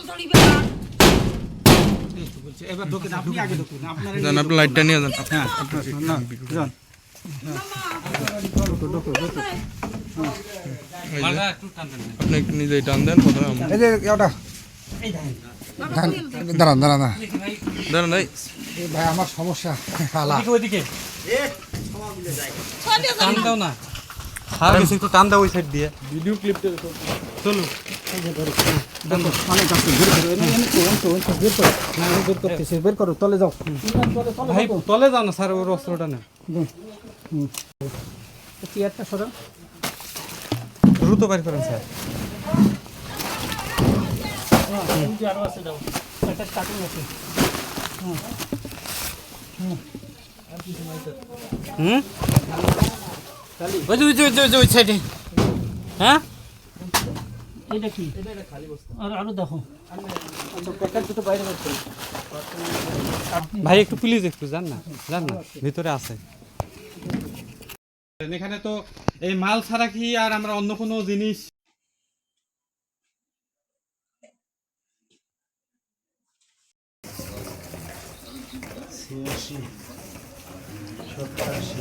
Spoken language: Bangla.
কাপড় চড়ি বেলা এই তো বলছি, এবার ঢোকেন আপনি আগে ঢোকেন আপনার যান আপনি লাইটটা নিয়ে যান। হ্যাঁ আপনার যান আপনি একটু নিজেই টান দেন প্রথমে এই যে ওটা। ধান দাঁড়ান এই ভাই আমার সমস্যা হালা ওইদিকে টান দাও না। একটু টান দাও ওই সাইড দিয়ে। ভিডিও ক্লিপটা চলো অনেক আছে বের করো বের বের বের তলে যাও। ভাই তলে যাও না স্যার ওর অস্ত্রটা না চেয়ারটা সরা দ্রুত বাড়ি করেন স্যার। আরও আছে দাও একটা কাটিং আছে। হুম ওই যে ওই যে, ওই যে, ওই যে ওই সাইডে হ্যাঁ? এইটা কি? আর আরও দেখো। আচ্ছা প্যাকেট বাইরে বের ভাই একটু প্লিজ একটু যান না যান না ভিতরে আছে। এখানে তো এই মাল ছাড়া কি আর আমরা অন্য কোনো জিনিস ছিয়াশি সপ্তাশি